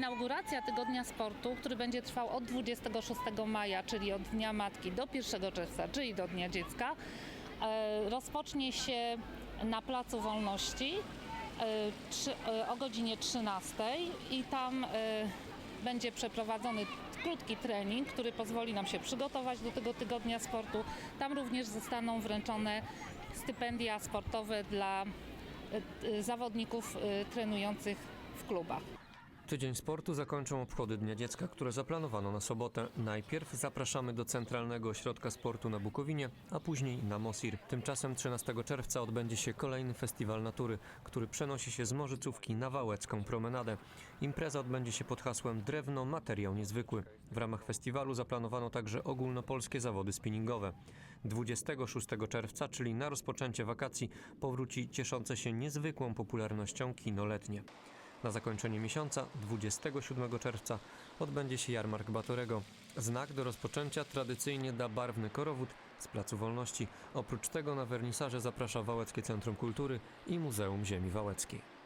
inauguracja Tygodnia Sportu, który będzie trwał od 26 maja, czyli od Dnia Matki do 1 czerwca, czyli do Dnia Dziecka, e, rozpocznie się na Placu Wolności e, e, o godzinie 13 i tam będzie przeprowadzony krótki trening, który pozwoli nam się przygotować do tego tygodnia sportu. Tam również zostaną wręczone stypendia sportowe dla zawodników trenujących w klubach. Tydzień sportu zakończą obchody Dnia Dziecka, które zaplanowano na sobotę. Najpierw zapraszamy do Centralnego Ośrodka Sportu na Bukowinie, a później na Mosir. Tymczasem 13 czerwca odbędzie się kolejny festiwal natury, który przenosi się z Morzycówki na Wałecką Promenadę. Impreza odbędzie się pod hasłem Drewno, materiał niezwykły. W ramach festiwalu zaplanowano także ogólnopolskie zawody spinningowe. 26 czerwca, czyli na rozpoczęcie wakacji, powróci cieszące się niezwykłą popularnością kino letnie. Na zakończenie miesiąca, 27 czerwca, odbędzie się jarmark Batorego. Znak do rozpoczęcia tradycyjnie da barwny korowód z Placu Wolności. Oprócz tego na wernisaże zaprasza Wałeckie Centrum Kultury i Muzeum Ziemi Wałeckiej.